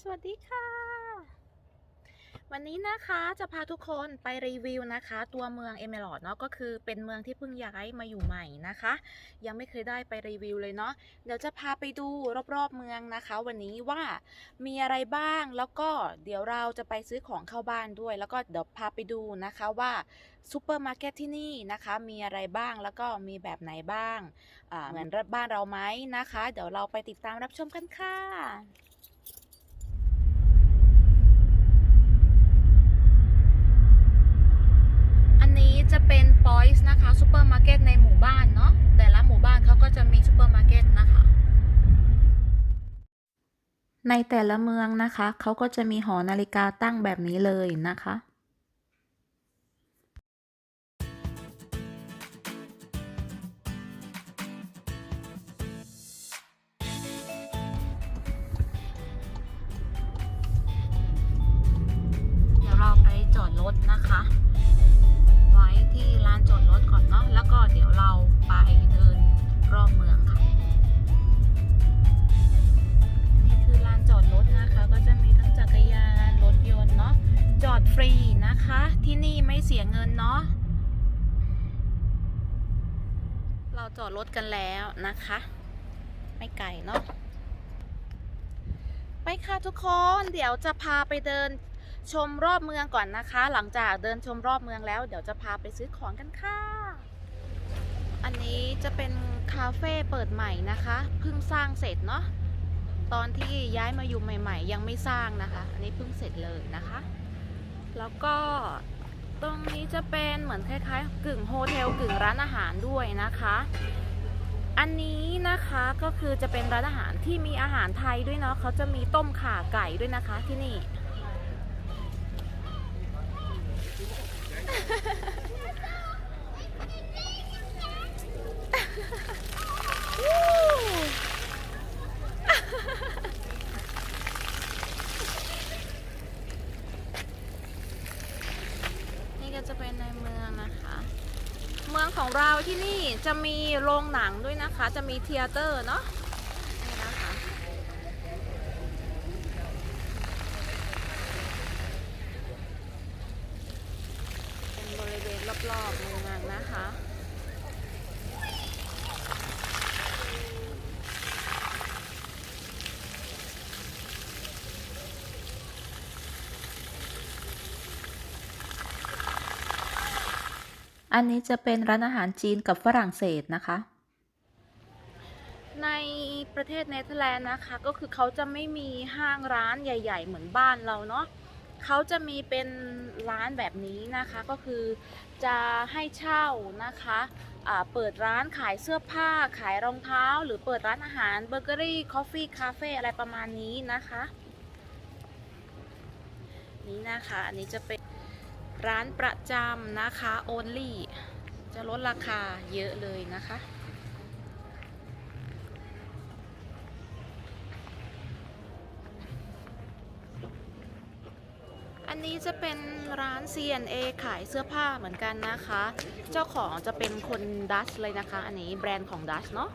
สวัสดีค่ะ วันนี้นะคะจะพาทุกคนไปรีวิวนะคะ ตัวเมืองเอเมอรอดเนาะก็คือเป็นเมืองที่เพิ่งย้ายมาอยู่ใหม่นะคะ ยังไม่เคยได้ไปรีวิวเลยเนาะเดี๋ยวจะพาไปดูรอบๆเมืองนะคะ วันนี้ว่ามีอะไรบ้างแล้วก็เดี๋ยวเราจะไปซื้อของเข้าบ้านด้วย แล้วก็เดี๋ยวพาไปดูนะคะว่าซูเปอร์มาร์เก็ตที่นี่นะคะ มีอะไรบ้างแล้วก็มีแบบไหนบ้างเหมือนบ้านเราไหมนะคะ เดี๋ยวเราไปติดตามรับชมกันค่ะ อันนี้ จะเป็นปอยส์นะคะซูเปอร์มาร์เก็ตในหมู่บ้านเนาะแต่ละหมู่บ้านเขาก็จะมีซูเปอร์มาร์เก็ตนะคะ ในแต่ละเมืองนะคะเขาก็จะมีหอนาฬิกาตั้งแบบนี้เลยนะคะ ที่นี่ไม่เสียเงินเนาะเราจอดรถกันแล้วนะคะ ไม่ไกลเนาะไปค่ะทุกคนเดี๋ยวจะพาไปเดินชมรอบเมืองก่อนนะคะ หลังจากเดินชมรอบเมืองแล้ว เดี๋ยวจะพาไปซื้อของกันค่ะ อันนี้จะเป็นคาเฟ่เปิดใหม่นะคะเพิ่งสร้างเสร็จเนาะตอนที่ย้ายมาอยู่ใหม่ ๆ ยังไม่สร้างนะคะ อันนี้เพิ่งเสร็จเลยนะคะ แล้วก็ตรงนี้จะเป็นเหมือนคล้ายๆ กึ่งโฮเทลกึ่งร้านอาหารด้วยนะคะ อันนี้นะคะก็คือจะเป็นร้านอาหารที่มีอาหารไทยด้วยเนาะเขาจะมีต้มข่าไก่ด้วยนะคะที่นี่นี่ก็จะเป็นในเมืองนะคะ เราที่นี่จะมีโรงหนังด้วยนะคะ จะมีเทยเตอร์เนาะนี่นะคะ เป็นบริเวณรอบๆเมืองนะคะ อันนี้จะเป็นร้านอาหารจีนกับฝรั่งเศสนะคะ ในประเทศเนเธอร์แลนด์นะคะ ก็คือเขาจะไม่มีห้างร้านใหญ่ ๆ เหมือนบ้านเราเนาะเขาจะมีเป็นร้านแบบนี้นะคะ ก็คือจะให้เช่านะคะเปิดร้านขายเสื้อผ้า ขายรองเท้า หรือเปิดร้านอาหารเบเกอรี่คอฟฟี่คาเฟ่อะไรประมาณนี้นะคะ นี่นะคะ อันนี้จะเป็น ร้านประจำนะคะ only จะลดราคาเยอะเลยนะคะ อันนี้จะเป็นร้าน C&A ขายเสื้อผ้าเหมือนกันนะคะ เจ้าของจะเป็นคนดัชเลยนะคะ อันนี้แบรนด์ของดัชเนาะ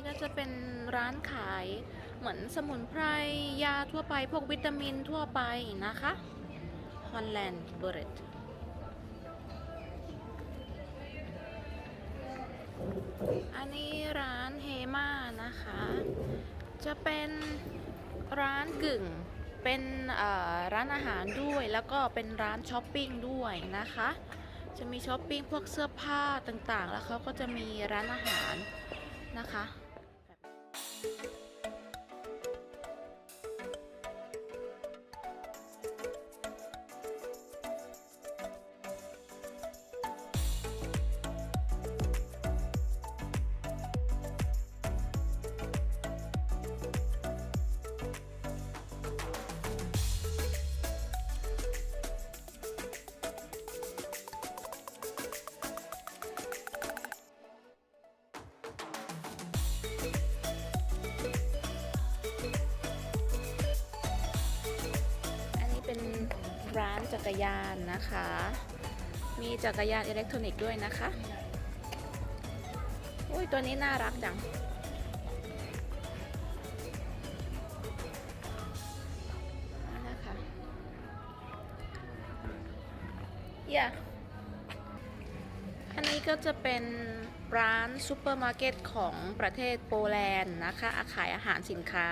นี้ก็จะเป็นร้านขายเหมือนสมุนไพรยาทั่วไป พวกวิตามินทั่วไปนะคะ Holland b r e d อันนี้ร้านเฮมานะคะ จะเป็นร้านกึ่ง เป็นร้านอาหารด้วยแล้วก็เป็นร้านช้อปปิ้งด้วยนะคะ จะมีช้อปปิ้งพวกเสื้อผ้าต่างๆ แล้วเขาก็จะมีร้านอาหารนะคะ อั จักรยานนะคะ มีจักรยานอิเล็กทรอนิกส์ด้วยนะคะอุ้ยตัวนี้น่ารักจังนี่นะคะอย่าอันนี้ก็จะเป็นร้านซูเปอร์มาร์เก็ตของประเทศโปแลนด์นะคะ อาขายอาหารสินค้า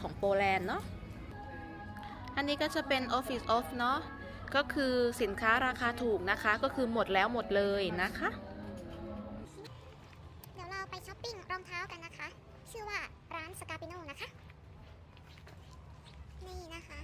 ของโปแลนด์เนาะ อันนี้ก็จะเป็น Office Off เนาะก็คือสินค้าราคาถูกนะคะ ก็คือหมดแล้วหมดเลยนะคะ เดี๋ยวเราไปช้อปปิ้งรองเท้ากันนะคะ ชื่อว่าร้านสกาปิโนนะคะ นี่นะคะ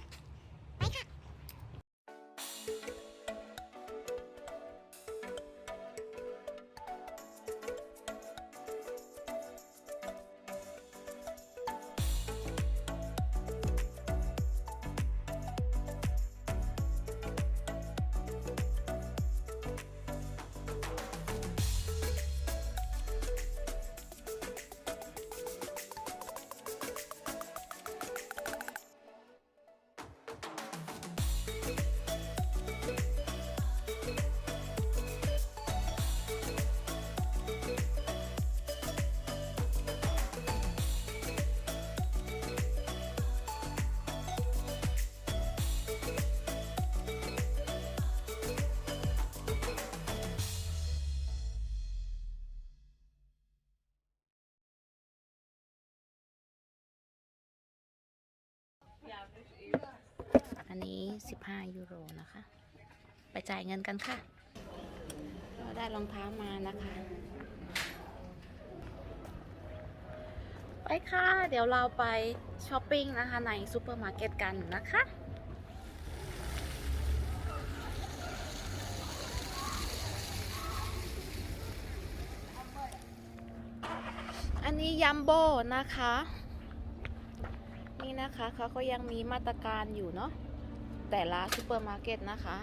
อันนี้ 15 ยูโรนะคะ ไปจ่ายเงินกันค่ะ เราได้รองเท้ามานะคะ ไปค่ะ เดี๋ยวเราไปช้อปปิ้งนะคะ ในซูเปอร์มาร์เก็ตกันนะคะอันนี้ยัมโบนะคะ นี่นะคะเขาก็ยังมีมาตรการอยู่เนาะ แต่ละซูเปอร์มาร์เก็ตนะคะ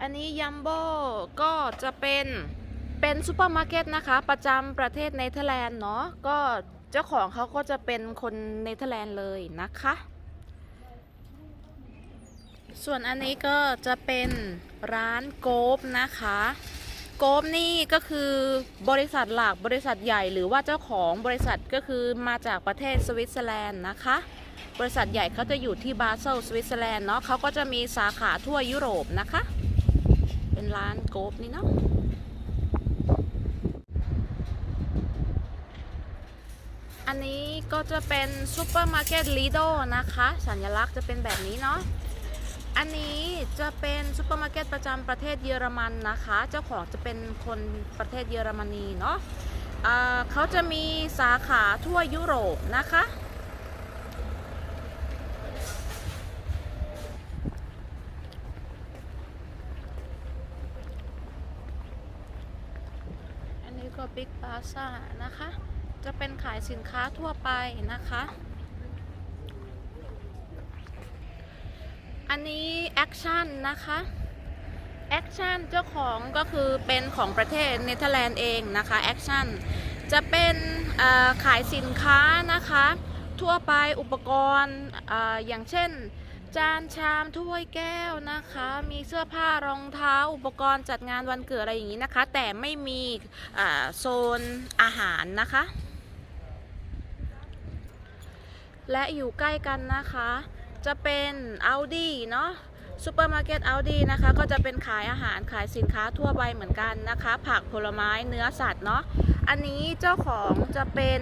อันนี้ยัมโบก็จะเป็นเป็นซูเปอร์มาร์เก็ตนะคะ ประจำประเทศเนเธอร์แลนด์เนาะก็เจ้าของเขาก็จะเป็นคนเนเธอร์แลนด์เลยนะคะ ส่วนอันนี้ก็จะเป็นร้านโกบนะคะโกบนี่ก็คือบริษัทหลักบริษัทใหญ่หรือว่าเจ้าของบริษัทก็คือมาจากประเทศสวิตเซอร์แลนด์นะคะ บริษัทใหญ่เขาจะอยู่ที่บาเซลสวิตเซอร์แลนด์เนาะเขาก็จะมีสาขาทั่วยุโรปนะคะ เป็นร้านโกบนี่เนาะอันนี้ก็จะเป็นซูเปอร์มาร์เก็ตลีโดนะคะ สัญลักษณ์จะเป็นแบบนี้เนาะอันนี้จะเป็นซูเปอร์มาร์เก็ตประจำประเทศเยอรมันนะคะ เจ้าของจะเป็นคนประเทศเยอรมนีเนาะอ่าเขาจะมีสาขาทั่วยุโรปนะคะ อันนี้ก็บิ๊ก a าซ่านะคะ จะเป็นขายสินค้าทั่วไปนะคะ อันนี้แอคชั่นนะคะแอคชั่นเจ้าของก็คือเป็นของประเทศเนเธอร์แลนด์เองนะคะแอคชั่นจะเป็นขายสินค้านะคะ ทั่วไปอุปกรณ์ออย่างเช่น จานชามถ้วยแก้วนะคะ มีเสื้อผ้ารองเท้า อุปกรณ์จัดงานวันเกิดอะไรอย่างนี้นะคะ แต่ไม่มีโซนอาหารนะคะ และอยู่ใกล้กันนะคะ จะเป็น Audi เนาะซูเปอร์มาร์เก็ตอัลดีนะคะ ก็จะเป็นขายอาหารขายสินค้าทั่วไปเหมือนกันนะคะ ผักผลไม้เนื้อสัตว์เนาะอันนี้เจ้าของจะเป็น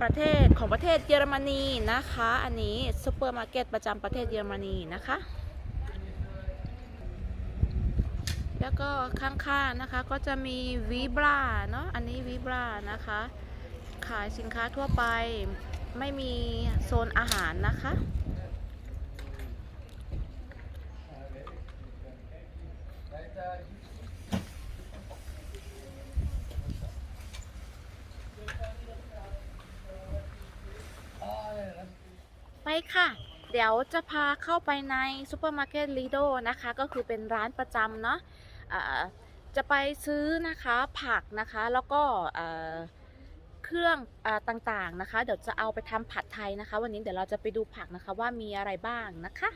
ประเทศของประเทศเยอรมนีนะคะ อันนี้ซูเปอร์มาร์เก็ตประจำประเทศเยอรมนีนะคะ แล้วก็ข้างๆนะคะก็จะมีวีบราเนาะอันนี้วีบรานะคะ ขายสินค้าทั่วไปไม่มีโซนอาหารนะคะ ค่ะ เดี๋ยวจะพาเข้าไปในซูเปอร์มาร์เก็ตลีโดนะคะ ก็คือเป็นร้านประจำเนาะะจะไปซื้อนะคะผักนะคะแล้วก็เครื่องอต่างๆนะคะ เดี๋ยวจะเอาไปทำผัดไทยนะคะ วันนี้เดี๋ยวเราจะไปดูผักนะคะว่ามีอะไรบ้างนะคะ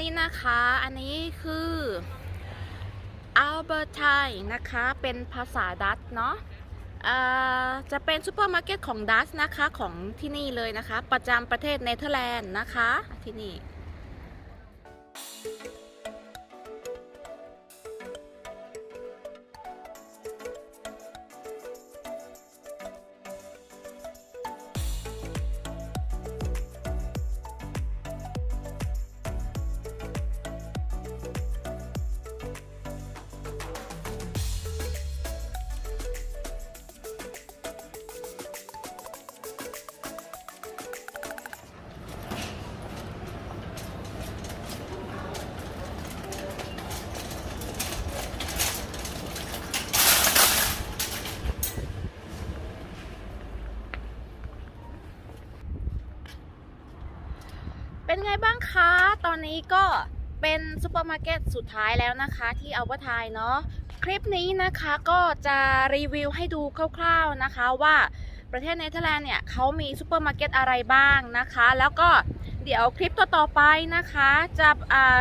นี่นะคะอันนี้คืออัลเบอร์ไทนะคะเป็นภาษาดัตเนาะจะเป็นซูเปอร์มาร์เก็ตของดัตนะคะของที่นี่เลยนะคะ ประจำประเทศเนเธอร์แลนด์นะคะที่นี่ ไงบ้างคะ ตอนนี้ก็เป็นซูเปอร์มาร์เก็ตสุดท้ายแล้วนะคะที่เอาว่าทายเนาะ คลิปนี้นะคะก็จะรีวิวให้ดูคร่าวๆนะคะว่าประเทศเนเธอร์แลนด์เนี่ยเขามีซูเปอร์มาร์เก็ตอะไรบ้างนะคะ แล้วก็เดี๋ยวคลิปต่อๆไปนะคะจะ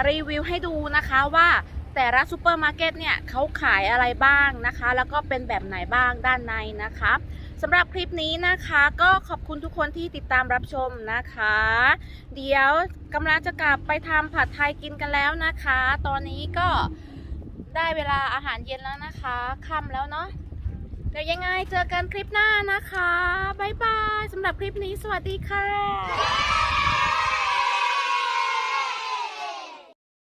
รีวิวให้ดูนะคะว่าแต่ละซูเปอร์มาร์เก็ตเนี่ยเขาขายอะไรบ้างนะคะ แล้วก็เป็นแบบไหนบ้างด้านในนะคะ สำหรับคลิปนี้นะคะก็ขอบคุณทุกคนที่ติดตามรับชมนะคะ เดี๋ยวกำลังจะกลับไปทำผัดไทยกินกันแล้วนะคะ ตอนนี้ก็ได้เวลาอาหารเย็นแล้วนะคะค่ำแล้วเนาะเดี๋ยวยังไงเจอกันคลิปหน้านะคะ บ๊ายบายสำหรับคลิปนี้สวัสดีค่ะ